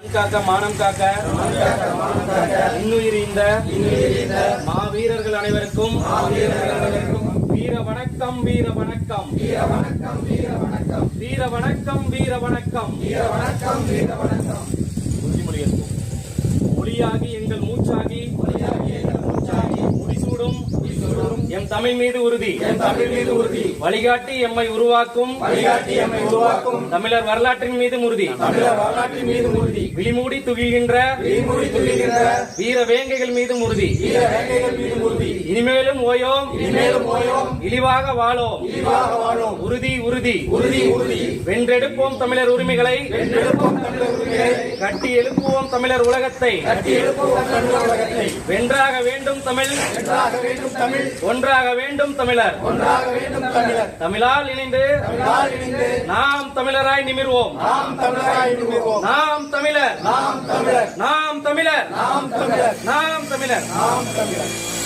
மண் காக்க மானம் காக்க இன்னுயிர் இந்த மாவீரர்கள் அனைவருக்கும் வீர வணக்கம் வீர வணக்கம். வீர வணக்கம் வீர வணக்கம். வீர வணக்கம் உறுதிமொழி ஒளியாகி எங்கள் எம் தமிழ் மீது உறுதி. எம் தமிழ் மீது உறுதி. வழிகாட்டி எம்மை உருவாக்கும். வழிகாட்டி எம்மை உருவாக்கும். தமிழர் வரலாற்றின் மீது உறுதி. தமிழர் வரலாற்றின் மீது உறுதி. விழிமூடி துகில்கின்ற விழிமூடி துகில்கின்ற வீர வேங்கைகள் மீது உறுதி. வீர வேங்கைகள் மீது உறுதி. இனிமேலும் ஓயோம். இனிமேலும் ஓயோம். இழிவாக வாழோம். இழிவாக வாழோம். உறுதி உறுதி. உறுதி உறுதி. வென்றெடுப்போம் தமிழர் உரிமைகளை. வென்றெடுப்போம் தமிழர் உரிமைகளை. கட்டி எழுப்புவோம் தமிழர் உலகத்தை. கட்டி எழுப்புவோம் தமிழர் உலகத்தை. வென்றாக வேண்டும் தமிழ். வென்றாக வேண்டும் தமிழ். ஒன்றாக வேண்டும் தமிழர். ஒன்றாக வேண்டும் தமிழர். தமிழால் இணைந்து தமிழால் இணைந்து நாம் தமிழராய் நிமிர்வோம். நாம் தமிழராய் நிமிர்வோம். நாம் தமிழர். நாம் தமிழர். நாம் தமிழர். நாம் தமிழர். நாம் தமிழர். நாம் தமிழர்.